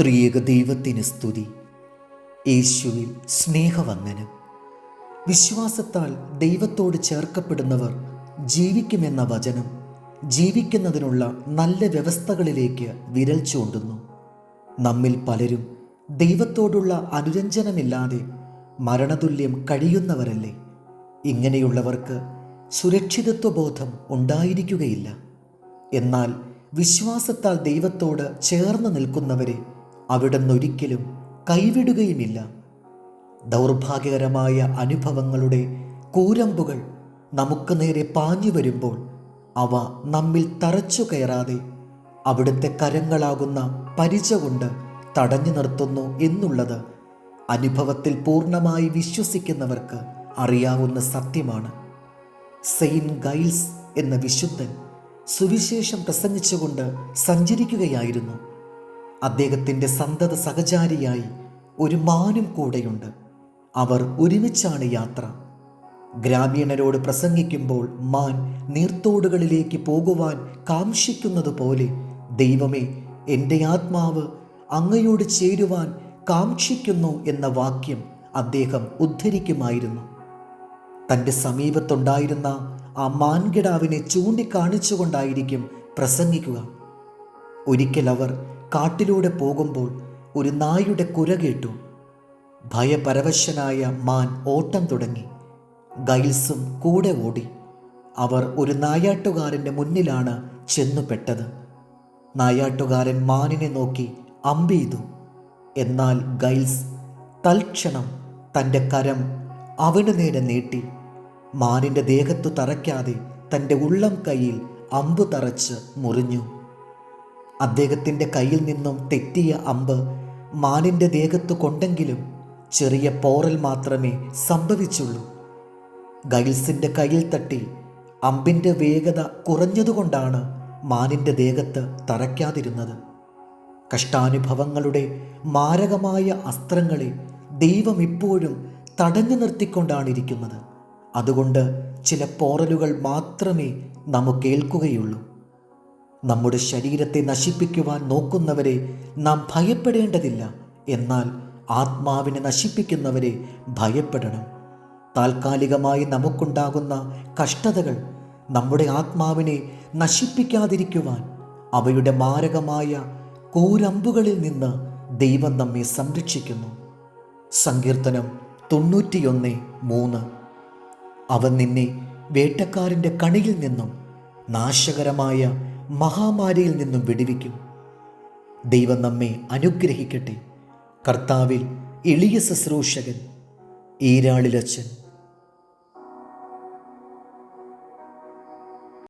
ത്രിയേക ദൈവത്തിന് സ്തുതി. യേശുവിൽ സ്നേഹവന്ദനം. വിശ്വാസത്താൽ ദൈവത്തോട് ചേർക്കപ്പെടുന്നവർ ജീവിക്കുമെന്ന വചനം ജീവിക്കുന്നതിനുള്ള നല്ല വ്യവസ്ഥകളിലേക്ക് വിരൽ ചൂണ്ടുന്നു. നമ്മിൽ പലരും ദൈവത്തോടുള്ള അനുരഞ്ജനമില്ലാതെ മരണതുല്യം കഴിയുന്നവരല്ലേ? ഇങ്ങനെയുള്ളവർക്ക് സുരക്ഷിതത്വബോധം ഉണ്ടായിരിക്കുകയില്ല. എന്നാൽ വിശ്വാസത്താൽ ദൈവത്തോട് ചേർന്ന് നിൽക്കുന്നവരെ അവിടുന്ന് ഒരിക്കലും കൈവിടുകയുമില്ല. ദൗർഭാഗ്യകരമായ അനുഭവങ്ങളുടെ കൂരമ്പുകൾ നമുക്ക് നേരെ പാഞ്ഞു വരുമ്പോൾ അവ നമ്മിൽ തറച്ചു കയറാതെ അവിടുത്തെ കരങ്ങളാകുന്ന പരിച കൊണ്ട് തടഞ്ഞു നിർത്തുന്നു എന്നുള്ളത് അനുഭവത്തിൽ പൂർണമായി വിശ്വസിക്കുന്നവർക്ക് അറിയാവുന്ന സത്യമാണ്. സെയിൻ ഗൈൽസ് എന്ന വിശുദ്ധൻ സുവിശേഷം പ്രസംഗിച്ചുകൊണ്ട് സഞ്ചരിക്കുകയായിരുന്നു. അദ്ദേഹത്തിന്റെ സന്തത സഹചാരിയായി ഒരു മാനും കൂടെയുണ്ട്. അവർ ഒരുമിച്ചാണ് യാത്ര. ഗ്രാമീണരോട് പ്രസംഗിക്കുമ്പോൾ മാൻ നീർത്തോടുകളിലേക്ക് പോകുവാൻ കാംക്ഷിക്കുന്നത് പോലെ ദൈവമേ എന്റെ ആത്മാവ് അങ്ങയോട് ചേരുവാൻ കാംക്ഷിക്കുന്നു എന്ന വാക്യം അദ്ദേഹം ഉദ്ധരിക്കുമായിരുന്നു. തന്റെ സമീപത്തുണ്ടായിരുന്ന ആ മാൻകിടാവിനെ ചൂണ്ടിക്കാണിച്ചുകൊണ്ടായിരിക്കും പ്രസംഗിക്കുക. ഒരിക്കൽ അവർ കാട്ടിലൂടെ പോകുമ്പോൾ ഒരു നായുടെ കുര കേട്ടു. ഭയപരവശനായ മാൻ ഓട്ടം തുടങ്ങി. ഗൈൽസും കൂടെ ഓടി. അവർ ഒരു നായാട്ടുകാരന്റെ മുന്നിലാണ് ചെന്നുപെട്ടത് നായാട്ടുകാരൻ മാനിനെ നോക്കി അമ്പെയ്തു എന്നാൽ ഗൈൽസ് തൽക്ഷണം തന്റെ കരം അവന് നേരെ നീട്ടി. മാനിന്റെ ദേഹത്തു തറയ്ക്കാതെ തന്റെ ഉള്ളം കയ്യിൽ അമ്പു തറച്ച് മുറിഞ്ഞു. അദ്ദേഹത്തിന്റെ കയ്യിൽ നിന്നും തെറ്റിയ അമ്പ് മാനിന്റെ ദേഹത്ത് കൊണ്ടെങ്കിലും ചെറിയ പോറൽ മാത്രമേ സംഭവിച്ചുള്ളൂ. ഗൈൽസിന്റെ കയ്യിൽ തട്ടി അമ്പിന്റെ വേഗത കുറഞ്ഞതുകൊണ്ടാണ് മാനിന്റെ ദേഹത്ത് തറയ്ക്കാതിരുന്നത്. കഷ്ടാനുഭവങ്ങളുടെ മാരകമായ അസ്ത്രങ്ങളെ ദൈവം ഇപ്പോഴും തടഞ്ഞു നിർത്തിക്കൊണ്ടാണിരിക്കുന്നത്. അതുകൊണ്ട് ചില പോറലുകൾ മാത്രമേ നമുക്ക് കേൾക്കുകയുള്ളൂ നമ്മുടെ ശരീരത്തെ നശിപ്പിക്കുവാൻ നോക്കുന്നവരെ നാം ഭയപ്പെടേണ്ടതില്ല. എന്നാൽ ആത്മാവിനെ നശിപ്പിക്കുന്നവരെ ഭയപ്പെടണം. താൽക്കാലികമായി നമുക്കുണ്ടാകുന്ന കഷ്ടതകൾ നമ്മുടെ ആത്മാവിനെ നശിപ്പിക്കാതിരിക്കുവാൻ അവയുടെ മാരകമായ കൂരമ്പുകളിൽ നിന്ന് ദൈവം നമ്മെ സംരക്ഷിക്കുന്നു. സങ്കീർത്തനം തൊണ്ണൂറ്റിയൊന്ന് മൂന്ന്. അവൻ നിന്നെ വേട്ടക്കാരന്റെ കണിയിൽ നിന്നും നാശകരമായ മഹാമാരിയിൽ നിന്നും വിടിവിക്കും. ദൈവം നമ്മെ അനുഗ്രഹിക്കട്ടെ. കർത്താവിൽ എളിയ ശുശ്രൂഷകൻ ഈരാളിലച്ചൻ